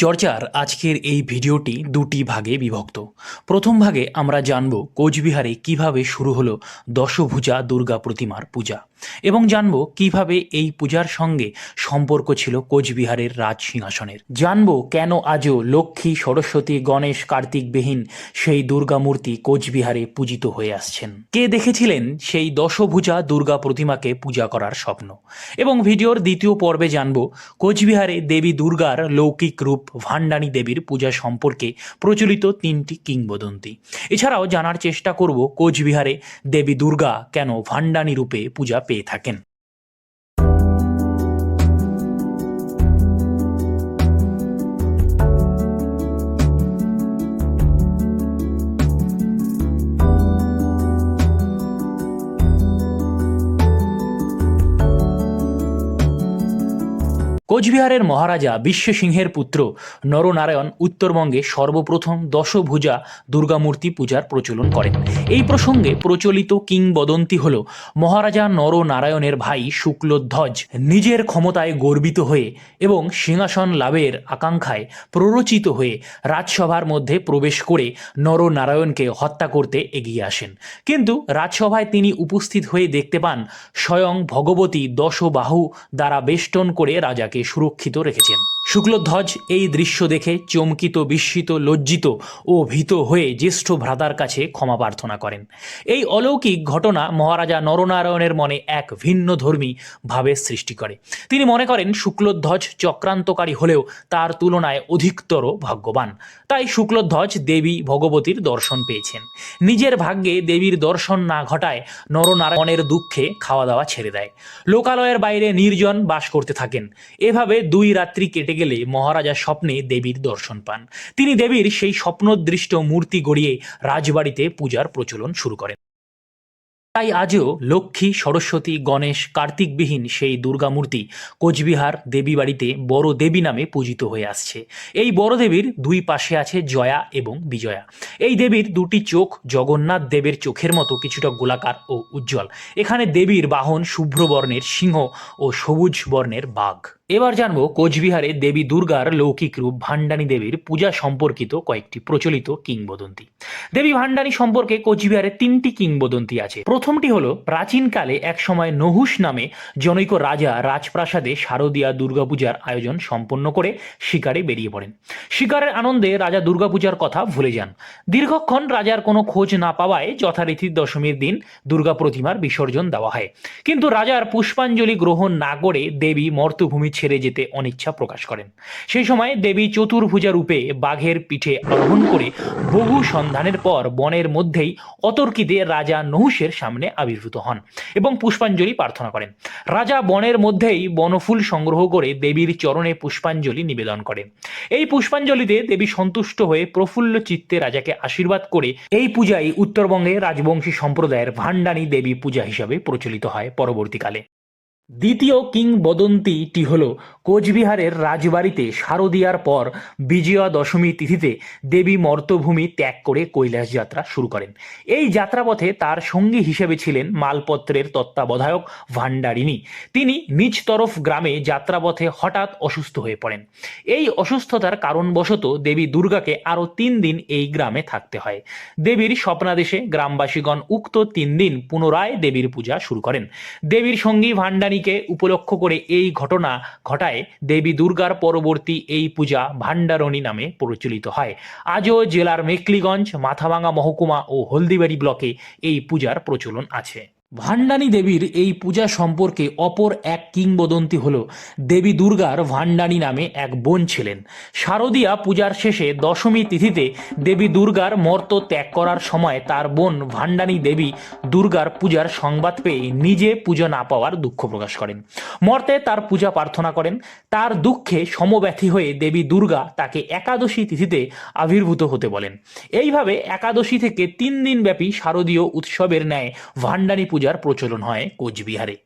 চর্চার আজকের এই ভিডিওটি দুটি ভাগে বিভক্ত। প্রথম ভাগে আমরা জানব কোচবিহারে কীভাবে শুরু হলো দশভুজা দুর্গা প্রতিমার পূজা এবং জানব কীভাবে এই পূজার সঙ্গে সম্পর্ক ছিল কোচবিহারের রাজ সিংহাসনের। জানব কেন আজও লক্ষ্মী, সরস্বতী, গণেশ কার্তিকবিহীন সেই দুর্গা মূর্তি কোচবিহারে পূজিত হয়ে আসছেন। কে দেখেছিলেন সেই দশভুজা দুর্গা প্রতিমাকে পূজা করার স্বপ্ন? এবং ভিডিওর দ্বিতীয় পর্বে জানব কোচবিহারে দেবী দুর্গার লৌকিক রূপ ভান্ডানী দেবীর পূজা সম্পর্কে প্রচলিত তিনটি কিংবদন্তি। এছাড়াও জানার চেষ্টা করব কোচবিহারে দেবী দুর্গা কেন ভান্ডানী রূপে পূজা পেয়ে থাকেন। কোচবিহারের মহারাজা বিশ্বসিংহের পুত্র নরনারায়ণ উত্তরবঙ্গে সর্বপ্রথম দশভুজা দুর্গামূর্তি পূজার প্রচলন করেন। এই প্রসঙ্গে প্রচলিত কিংবদন্তি হল মহারাজা নরনারায়ণের ভাই শুক্লধ্বজ। নিজের ক্ষমতায় গর্বিত হয়ে এবং সিংহাসন লাভের আকাঙ্ক্ষায় প্ররোচিত হয়ে রাজসভার মধ্যে প্রবেশ করে নরনারায়ণকে হত্যা করতে এগিয়ে আসেন। কিন্তু রাজসভায় তিনি উপস্থিত হয়ে দেখতে পান স্বয়ং ভগবতী দশবাহু দ্বারা বেষ্টন করে রাজাকে সুরক্ষিত রেখেছেন। শুক্লধ্বজ এই দৃশ্য দেখে চমকিত, বিস্মিত, লজ্জিত ও ভীত হয়ে জ্যেষ্ঠ ভ্রাতার কাছে ক্ষমা প্রার্থনা করেন। এই অলৌকিক ঘটনা মহারাজা নরনারায়ণের মনে এক ভিন্ন ধর্মী ভাবের সৃষ্টি করে। তিনি মনে করেন শুক্লধ্বজ চক্রান্তকারী হলেও তার তুলনায় অধিকতর ভাগ্যবান। তাই শুক্লধ্বজ দেবী ভগবতীর দর্শন পেয়েছেন। নিজের ভাগ্যে দেবীর দর্শন না ঘটায় নরনারায়ণের দুঃখে খাওয়া দাওয়া ছেড়ে দেয়। লোকালয়ের বাইরে নির্জন বাস করতে থাকেন। এভাবে দুই রাত্রি কেটে গেলে মহারাজা স্বপ্নে দেবীর দর্শন পান। তিনি দেবীর সেই স্বপ্নদৃষ্ট মূর্তি গড়িয়ে রাজবাড়িতে পূজার প্রচলন শুরু করেন। তাই আজও লক্ষ্মী, সরস্বতী, গণেশ, কার্তিকবিহীন সেই দুর্গা মূর্তি কোচবিহার দেবী বাড়িতে বড় দেবী নামে পূজিত হয়ে আসছে। এই বড় দেবীর দুই পাশে আছে জয়া এবং বিজয়া। এই দেবীর দুটি চোখ জগন্নাথ দেবের চোখের মতো কিছুটা গোলাকার ও উজ্জ্বল। এখানে দেবীর বাহন শুভ্র বর্ণের সিংহ ও সবুজ বর্ণের বাঘ। এবার জানব কোচবিহারে দেবী দুর্গার লৌকিক রূপ ভান্ডানী দেবীর পূজা সম্পর্কিত কয়েকটি প্রচলিত কিংবদন্তি। দেবী ভান্ডানী সম্পর্কে কোচবিহারে তিনটি কিংবদন্তি আছে। প্রথমটি হলো প্রাচীনকালে এক সময় নহুষ নামে জনৈক রাজা রাজপ্রাসাদে শারদীয়া দুর্গাপূজার আয়োজন সম্পন্ন করে শিকারে বেরিয়ে পড়েন। শিকারের আনন্দে রাজা দুর্গাপূজার কথা ভুলে যান। দীর্ঘক্ষণ রাজার কোনো খোঁজ না পাওয়ায় যথারীতি দশমীর দিন দুর্গা প্রতিমার বিসর্জন দেওয়া হয়। কিন্তু রাজার পুষ্পাঞ্জলি গ্রহণ না করে দেবী মর্তভূমি ছেড়ে যেতে অনিচ্ছা প্রকাশ করেন। সেই সময় দেবী চতুর্ভুজা রূপে বাঘের পিঠে আরোহণ করে বহু সন্ধানের পর বনের মধ্যেই অতর্কিতে রাজা নহুষের সামনে আবির্ভূত হন এবং পুষ্পাঞ্জলি প্রার্থনা করেন। রাজা বনের মধ্যেই বনফুল সংগ্রহ করে দেবীর চরণে পুষ্পাঞ্জলি নিবেদন করেন। এই পুষ্পাঞ্জলিতে দেবী সন্তুষ্ট হয়ে প্রফুল্ল চিত্তে রাজাকে আশীর্বাদ করে এই পূজাই উত্তরবঙ্গে রাজবংশী সম্প্রদায়ের ভান্ডানী দেবী পূজা হিসাবে প্রচলিত হয় পরবর্তীকালে। দ্বিতীয় কিংবদন্তিটি হল কোচবিহারের রাজবাড়িতে শারদীয়ার পর বিজয়া দশমী তিথিতে দেবী মর্তভূমি ত্যাগ করে কৈলাস যাত্রা শুরু করেন। এই যাত্রাপথে তার সঙ্গী হিসেবে ছিলেন মালপত্রের তত্ত্বাবধায়ক ভান্ডারিনী তিনি নিজ তরফ গ্রামে যাত্রাপথে হঠাৎ অসুস্থ হয়ে পড়েন। এই অসুস্থতার কারণবশত দেবী দুর্গাকে আরও তিন দিন এই গ্রামে থাকতে হয়। দেবীর স্বপ্নাদেশে গ্রামবাসীগণ উক্ত তিন দিন পুনরায় দেবীর পূজা শুরু করেন। দেবীর সঙ্গী ভান্ডানীকে উপলক্ষ করে এই ঘটনা ঘটায় দেবী দুর্গার পরবর্তী এই পূজা ভান্ডারণী নামে প্রচলিত হয়। আজও জেলার মেকলিগঞ্জ মাথাভাঙা মহকুমা ও হলদিবাড়ি ব্লকে এই পূজার প্রচলন আছে। ভান্ডানী দেবীর এই পূজা সম্পর্কে অপর এক কিংবদন্তি হল দেবী দুর্গার ভান্ডানী নামে এক বোন ছিলেন। শারদীয়া পূজার শেষে দশমী তিথিতে দেবী দুর্গার মর্ত ত্যাগ করার সময় তার বোন ভান্ডানী দেবী দুর্গার পূজার সংবাদ পেয়ে নিজে পুজো না পাওয়ার দুঃখ প্রকাশ করেন। মর্তে তার পূজা প্রার্থনা করেন। তার দুঃখে সমব্যথী হয়ে দেবী দুর্গা তাকে একাদশী তিথিতে আবির্ভূত হতে বলেন। এইভাবে একাদশী থেকে তিন দিন ব্যাপী শারদীয় উৎসবের ন্যায় ভান্ডানী পূজার প্রচলন হয় কোচবিহারে